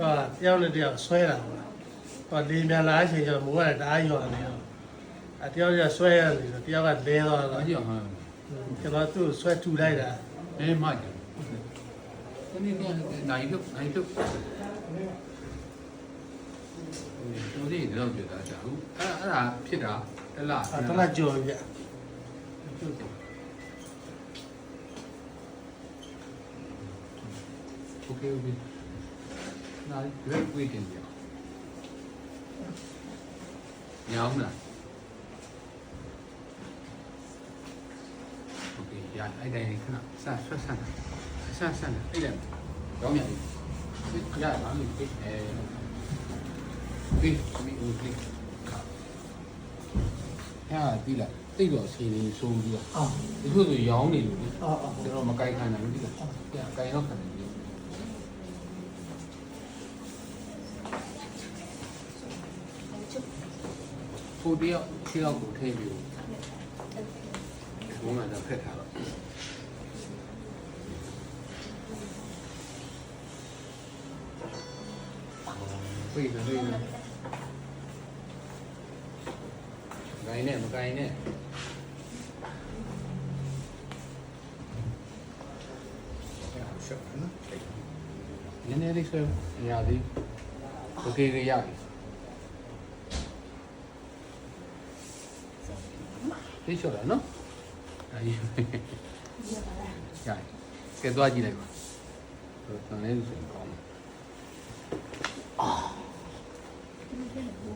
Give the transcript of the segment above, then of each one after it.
ဟာတယောက်နဲ့တယောက်ဆွဲတာပေါ့ဟောလေမြန်လာအချိန်ကျတော့မိုးကလည်းတအားရွာနေတော့အတယောက်ကဆွဲရနေတော့တယောက်ကလဲသွားဘာတော့ကြီးအောင်ဟမ်ကျွန်တော်သူ့ကိုဆွဲထူလိုက်တာအဲမိုက်တယ်ဒီနေ့နိုင်လို့နိုင်လို့တို့ဒီတော့ này rất quy quit India. Nhớ không nào? Ok, dạ, ai đây này nào? Sa, sa, sa, sa, sa, ai đây? Đó nhỉ? Dạ, ờ. ờ, ờ. đó mình quit. Quit, bị ung quit. Ha, đi lại. တိတ်တော့စီနေဆိုးပြီးတော့ဒီလိုဆိုရောင်းနေလို့လေကျွန်တော်မကိုင်ခံနိုင်ဘူးဒီကကိုင်တော့ခံနိုင် ကိုတယောက်ခြေောက်ကိုထိပြီးဘုံမှာတော့ဖက်ထားတော့ပြေးတယ်ပြေးတယ်ဂိုင်းနဲ့မဂိုင်းနဲ့ရှော့နော်နည်းနည်းလေးဆွဲရသည်โอเคရရပြီ သိချောတာနော်အဲဒီရိုက်ကဲသွားကြည့်လိုက်ပါဟိုတန်လေးဆိုရင်ကောင်းတယ်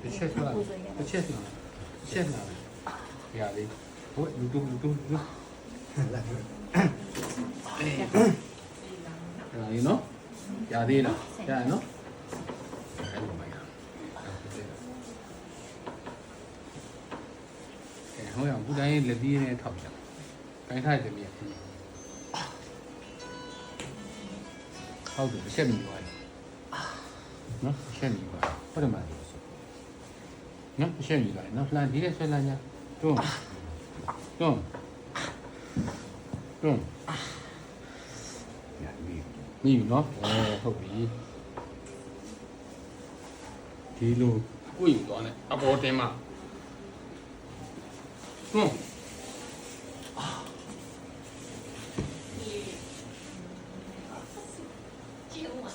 တစ်ချက်ဆွဲတစ်ချက်ဆွဲတစ်ချက်လာတယ်ရလေးဟိုလူတူလူတူလူအေးရလေးနော်ရသေးလားရရနော် အဲ့လိုပါရအဲဟိုရဘူးတိုင်းလက်သီးနဲ့ထောက်ကြခိုင်းထားတယ်မြေဟုတ်တယ်အချက်မြည်သွားတယ်နော်အချက်မြည်သွားဟုတ်တယ်မလားနော်အချက်မြည်သွားတယ်နော်လှန်ဒီနဲ့ဆွဲလှန်ကြတွန်းတွန်းတွန်းရပြီမိနော်အဲဟုတ်ပြီဒီလိုကိုယ်ယူသွားတယ်အပေါ်တင်မှာ တွန်း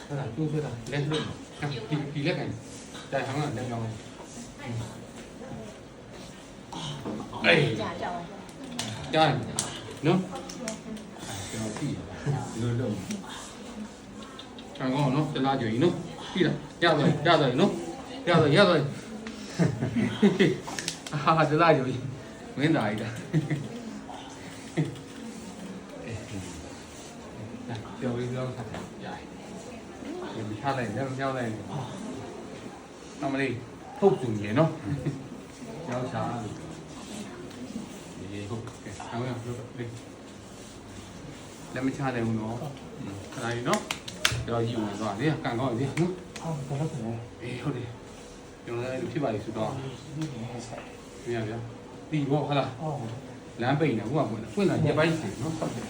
အဲ့ဒါကျိုးဆွဲတာလက်လွတ်ဒီဒီလက်ကန်တိုင်ဟောင်းကလက်ကြောင်းအေးကြိုင်နော်ကျွန်တော်ကြည့်လို့လို့အကောင်နော်တလားကြွေနော်ကြည့်လားရသွားရသွားနော် ရသွားရသွားအာတလားကြွေမင်းသားကြီးလားပြောပြီးတော့ဆက်ရိုက်ဒီထားလိုက်တယ်မြောက်လိုက်တယ်အမလေးထုတ်စုံရေနော်ကျောင်းချာဒီဟုတ်ကဲ့ဆောင်းရလို့လေလက်မချတယ်ဘူးနော်ခဏလေးနော်ကျောင်းကြီးဝင်သွားတယ်ကန်ကောင်းပြီနော်အော်ဘာလို့လဲအေးဟုတ်တယ်ကျွန်တော်လည်းဖြစ်ပါလိမ့်ဆိုတော့မြင်ရဗျာ ဒီဘောဟုတ်လား အော် လမ်းပိတ်နေဟိုကပွင့်ပွင့်လာညပိုင်းစီနော်ဟုတ်တယ်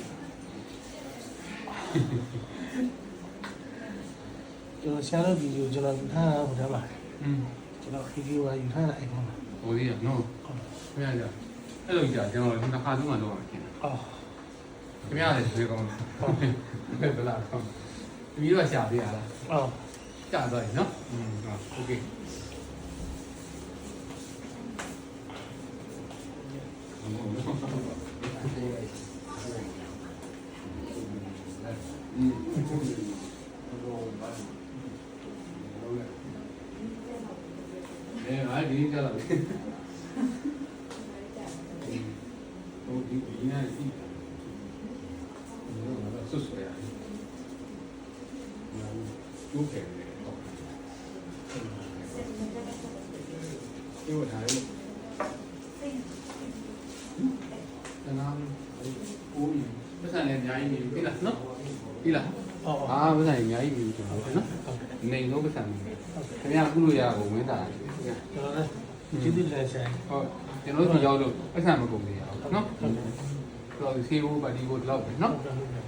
ကျွန်တော်ရှားလို့ဗီဒီယိုကျွန်တော်ယူထားတာဟိုထဲမှာ อืม ကျွန်တော်ဗီဒီယိုကယူထားတာအဲ့ပေါ်မှာ ဟိုကြီးကနော်မြင်ရကြအဲ့လိုကြာကျွန်တော်ဒီတစ်ခါသုံးမှတော့မှာခင်ဗျ အော် ခင်ဗျားလည်းဆွေးကောင်းတယ်ဟုတ်ဘယ်လားကောင်းတမီးတော့ရှာပေးရလား အော် ကြာတော့ရနော်อืมโอเค အဲအားဒီ ကြလာပြီဟိုဒီဒီနာစီဆွဆွရတယ်ကျိုးတယ်တော့ဒီဝထားလို့တနာကိုကြီးပတ်စံလည်းအများကြီးပြီလားနော်ပြီလားအော်အာပတ်စံအများကြီးပြီကျွန်တော်နော်နေတော့ပတ်စံနေခင်ဗျာကုလို့ရအောင်ဝင်တာခင်ဗျာကျွန်တော်လည်းကျေးဇူးတင်ဆိုင်ဟုတ်ကျွန်တော်တို့ဒီရောက်လို့ပတ်စံမကုန်သေးဘူးနော်တော့ဆေးဘူးပါဒီကိုတော့ပဲနော်ဟုတ်တယ်ဟုတ်တယ်